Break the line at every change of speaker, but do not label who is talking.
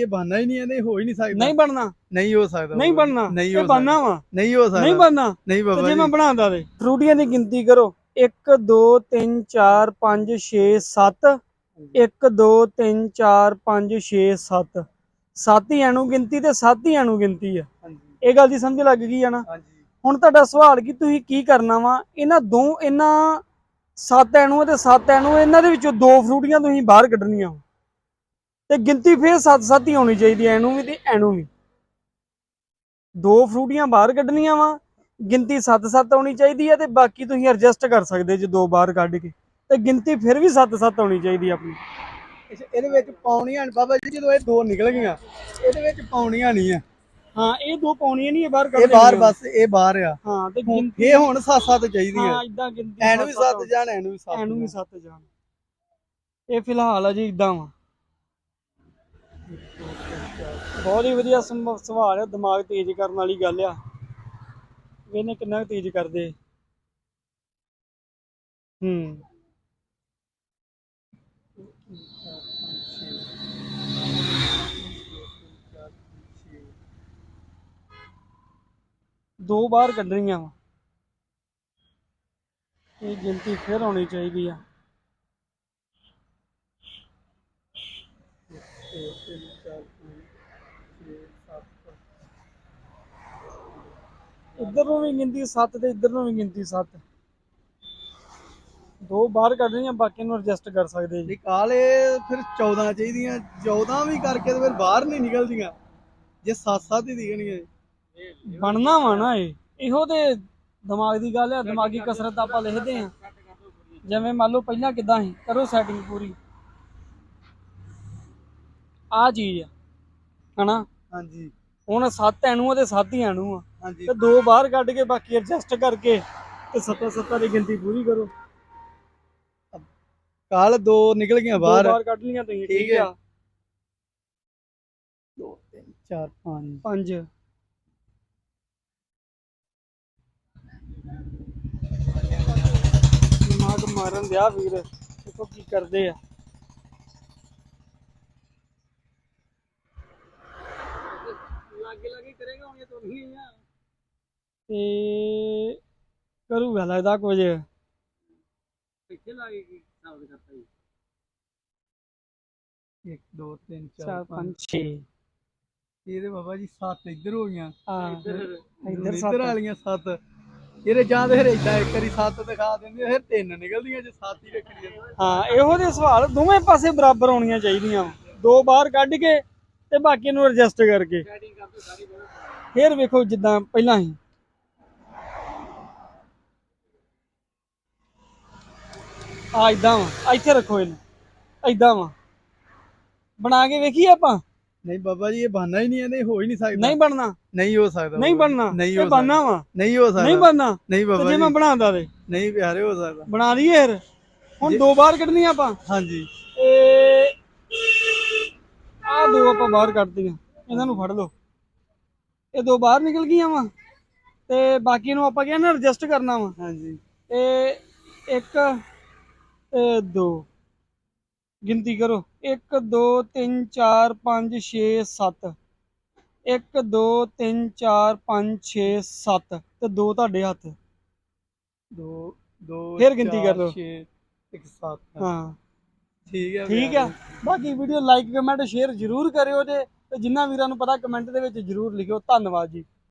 ਇਹ ਬਹਾਨਾ ਹੀ ਨਹੀਂ ਇਹਦੇ ਹੋ ਹੀ ਨਹੀਂ ਸਕਦਾ।
ਨਹੀਂ ਬਣਨਾ।
ਨਹੀਂ ਹੋ ਸਕਦਾ
ਨਹੀਂ। ਬਣਨਾ।
ਨਹੀਂ
ਇਹ
ਹੋ
ਬਣਨਾ ਵਾ।
ਨਹੀਂ ਹੋ ਸਕਦਾ।
ਨਹੀਂ ਬਣਨਾ।
ਨਹੀਂ
ਤੇ
ਬਾਬਾ
ਜੇ। ਮੈਂ ਬਣਾਉਂਦਾ ਤੇ। ਫਰੂਟੀਆਂ ਦੀ ਗਿਣਤੀ ਕਰੋ। 1 2 3 4 5 6 7 1 2 3 4 5 6 7 ਸੱਤ ਹੀ ਐਨੂੰ ਗਿਣਤੀ ਤੇ ਸੱਤ ਹੀ ਐਨੂੰ ਗਿਣਤੀ ਆ।
ਹਾਂਜੀ।
ਇਹ ਗੱਲ ਦੀ ਸਮਝ ਲੱਗ ਗਈ ਆ ਨਾ?
ਹਾਂਜੀ।
ਹੁਣ ਤੁਹਾਡਾ ਸਵਾਲ ਕਿ ਤੁਸੀਂ ਕੀ ਕਰਨਾ ਵਾ? ਇਹਨਾਂ ਦੋ ਇਹਨਾਂ ਸੱਤ ਐਨੂੰ ਤੇ ਸੱਤ ਐਨੂੰ ਇਹਨਾਂ ਦੇ ਵਿੱਚੋਂ ਦੋ ਫਰੂਟੀਆਂ ਤੁਸੀਂ ਬਾਹਰ ਕੱਢਣੀਆਂ ਵਾ। ਤੇ ਗਿਣਤੀ ਫੇਰ ਸੱਤ ਸੱਤ ਹੀ ਹੋਣੀ ਚਾਹੀਦੀ ਐ ਐਨੂੰ ਵੀ ਤੇ ਐਨੂੰ ਵੀ। ਦੋ ਫਰੂਟੀਆਂ ਬਾਹਰ ਕੱਢਣੀਆਂ ਵਾ ਗਿਣਤੀ ਸੱਤ ਸੱਤ ਹੋਣੀ ਚਾਹੀਦੀ ਹੈ ਤੇ ਬਾਕੀ ਤੁਸੀਂ ਐਡਜਸਟ ਕਰ ਸਕਦੇ ਜੇ ਦੋ ਬਾਹਰ ਕੱਢ ਕੇ। ਤੇ ਗਿਣਤੀ ਫਿਰ ਵੀ ਸੱਤ ਸੱਤ ਹੋਣੀ ਚਾਹੀਦੀ ਆ ਆਪਣੀ।
ਇਹਦੇ ਵਿੱਚ ਪਾਉਣੀਆਂ ਬਾਬਾ ਜੀ ਜਦੋਂ ਇਹ ਦੋ ਨਿਕਲ ਗਈਆਂ ਇਹਦੇ ਵਿੱਚ ਪਾਉਣੀਆਂ ਨਹੀਂ ਆ।
ਹਾਂ ਇਹ ਦੋ ਪਾਉਣੀਆਂ ਨਹੀਂ ਇਹ ਬਾਹਰ ਕੱਢ
ਇਹ ਬਾਹਰ। ਬਸ ਇਹ ਬਾਹਰ ਆ।
ਹਾਂ ਤੇ
ਇਹ ਹੁਣ ਸੱਤ ਸੱਤ ਚਾਹੀਦੀਆਂ
ਹਾਂ ਇਦਾਂ ਗਿਣਤੀ
ਐਨੂੰ ਵੀ
ਸੱਤ
ਸੱਤ ਜਾਣ ਐਨੂੰ ਵੀ ਸੱਤ
ਐਨੂੰ ਵੀ
ਜਾਣ।
ਸੱਤ ਜਾਣ। ਇਹ ਫਿਲਹਾਲ ਅਜੇ ਇਦਾਂ ਵਾ। ਬਹੁਤ ਹੀ ਵਧੀਆ ਸਮ- ਸਵਾਲ ਹੈ ਦਿਮਾਗ ਤੇਜ਼ ਕਰਨ ਵਾਲੀ ਗੱਲ ਆ। ਇਹਨੇ ਕਿੰਨਾ ਕੁ ਤੇਜ਼ ਕਰਦੇ। ਹੂੰ। ਦੋ ਬਾਹਰ ਕੱਢਣੀਆਂ ਵਾ। ਇਹ ਗਿਣਤੀ ਫਿਰ ਹੋਣੀ ਚਾਹੀਦੀ ਆ। ਇੱਧਰ ਨੂੰ ਵੀ ਗਿਣਤੀ 7 ਤੇ ਇੱਧਰ ਨੂੰ ਵੀ ਗਿਣਤੀ 7 ਦੋ ਬਾਹਰ ਕੱਢਣੀਆਂ ਬਾਕੀ ਨੂੰ ਐਡਜਸਟ ਕਰ ਸਕਦੇ ਜੀ।
ਨਿਕਾਲ ਫਿਰ 14 ਚਾਹੀਦੀਆਂ। 14 ਵੀ ਕਰਕੇ ਤੇ ਫਿਰ ਬਾਹਰ ਨਹੀਂ ਨਿਕਲਦੀਆਂ। ਜੇ ਸੱਤ ਸੱਤ ਹੀ ਦਿਖਣੀਆਂ
ਬਣਨਾ ਵਾ ਨਾ ਇਹ। ਇਹੋ ਤੇ ਦਿਮਾਗ ਦੀ ਗੱਲ ਆ ਦਿਮਾਗੀ ਕਸਰਤ ਆਪਾਂ ਲਿਖਦੇ ਆ ਜਿਵੇਂ ਮੰਨ ਲਓ ਪਹਿਲਾਂ ਕਿਦਾਂ ਸੀ ਕਰੋ ਸੈਟਿੰਗ ਪੂਰੀ। ਆ ਚੀਜ਼ ਆ ਹਨਾ?
ਹਾਂਜੀ।
ਹੁਣ ਸੱਤ ਐਣੂ ਆ ਤੇ ਸੱਤ ਹੀ ਐਣੂ ਆ।
ਹਾਂਜੀ।
ਤੇ ਦੋ ਬਾਹਰ ਕੱਢ ਕੇ ਬਾਕੀ ਐਡਜਸਟ ਕਰਕੇ ਤੇ ਸੱਤਾਂ ਸੱਤਾਂ ਦੀ ਗਿਣਤੀ ਪੂਰੀ ਕਰੋ।
ਕਾਲ ਦੋ ਨਿਕਲ ਗਈਆਂ ਬਾਹਰ।
ਬਾਹਰ ਕੱਢ ਲੀਆਂ ਤੁਸੀਂ
ਠੀਕ।
ਆ?
2 3 4 5
ਪੰਜ। ਦਿਮਾਗ ਮਾਰਨ ਦਿਆ ਵੀਰ ਦੇਖੋ ਕੀ ਕਰਦੇ ਆ। ਨਹੀਂ ਆ। ਤੇ ਕਰੂਗਾ ਲੱਗਦਾ ਕੁਝ। ਇੱਥੇ ਲਾਗੇ ਕੀ ਹਿਸਾਬ ਕਰਤਾ ਜੀ?
1 2 3 4
4
5
5 6
ਇਹਦੇ ਬਾਬਾ ਜੀ ਸੱਤ ਇੱਧਰ ਹੋ ਗਈਆਂ। ਇੱਧਰ।
ਇੱਧਰ ਸੱਤ।
ਵਾਲੀਆਂ ਸੱਤ। ਇਹਦੇ ਜਾਂ ਤੇ ਫਿਰ ਏਦਾਂ ਇੱਕ ਵਾਰੀ ਸੱਤ ਦਿਖਾ ਦਿੰਦੇ ਫਿਰ ਤਿੰਨ ਨਿਕਲਦੀਆਂ ਜੇ ਸੱਤ ਹੀ ਰੱਖਣੀਆਂ
ਹਾਂ ਇਹੋ ਜਿਹੇ ਸਵਾਲ ਦੋਵੇਂ ਪਾਸੇ ਬਰਾਬਰ ਹੋਣੀਆਂ ਚਾਹੀਦੀਆਂ। ਦੋ ਬਾਹਰ ਕੱਢ ਕੇ ਤੇ ਬਾਕੀ ਨੂੰ ਐਡਜਸਟ ਕਰਕੇ। ਫੇਰ ਵੇਖੋ ਜਿੱਦਾਂ ਪਹਿਲਾਂ ਹੀ। ਆ ਇਦਾਂ ਵਾ ਇੱਥੇ ਰੱਖੋ ਇਹਨੂੰ ਇਦਾਂ ਵਾ। ਬਣਾ ਕੇ ਵੇਖੀਏ ਆਪਾਂ?
ਨਹੀਂ ਬਾਬਾ ਜੀ ਇਹ ਬਹਾਨਾ ਹੀ ਨਹੀਂ ਇਹਦੇ ਹੋ ਹੀ ਨਹੀਂ ਸਕਦਾ।
ਨਹੀਂ ਬਣਨਾ।
ਨਹੀਂ ਹੋ ਸਕਦਾ
ਨਹੀਂ। ਬਣਨਾ
ਨਹੀਂ
ਇਹ
ਹੋ
ਵਾ।
ਨਹੀਂ ਹੋ ਸਕਦਾ।
ਨਹੀਂ ਬਣਨਾ।
ਨਹੀਂ ਬਾਬਾ
ਜੇ ਮੈਂ ਬਣਾਉਂਦਾ ਤੇ?
ਨਹੀਂ ਪਿਆਰੇ ਹੋ ਸਕਦਾ।
ਬਣਾ ਲਈਏ ਫਿਰ। ਹੁਣ ਦੋ ਬਾਹਰ ਕੱਢਣੀਆਂ ਆਪਾਂ।
ਹਾਂਜੀ।
ਆ ਦੋ ਆਪਾਂ ਬਾਹਰ ਕੱਢਤੀਆਂ। ਇਹਨਾਂ ਨੂੰ ਫੜ ਲਓ। ਇਹ ਦੋ ਬਾਹਰ ਨਿਕਲ ਗਈਆਂ ਵਾ। ਤੇ ਬਾਕੀ ਨੂੰ ਆਪਾਂ ਕਹਿੰਦੇ ਐਡਜਸਟ ਕਰਨਾ ਵਾ।
ਹਾਂਜੀ।
ਇਹ ਇੱਕ ਤੇ ਦੋ। ਗਿਣਤੀ ਕਰੋ। 1 2 3 4 5 6 7 1 2 3 4 5 6 7 ਤੇ ਦੋ ਤੁਹਾਡੇ ਹੱਥ।
ਦੋ ਦੋ
ਫਿਰ ਗਿਣਤੀ ਕਰ ਲਓ।
ਛੇ, ਇੱਕ ਸੱਤ।
ਹਾਂ।
ਠੀਕ ਹੈ
ਠੀਕ ਆ। ਬਾਕੀ ਵੀਡੀਓ ਲਾਈਕ ਕਮੈਂਟ ਸ਼ੇਅਰ ਜਰੂਰ ਕਰਿਓ ਜੇ ਤੇ ਜਿੰਨਾ ਵੀਰਾਂ ਨੂੰ ਪਤਾ ਕਮੈਂਟ ਦੇ ਵਿੱਚ ਜਰੂਰ ਲਿਖਿਓ। ਧੰਨਵਾਦ ਜੀ।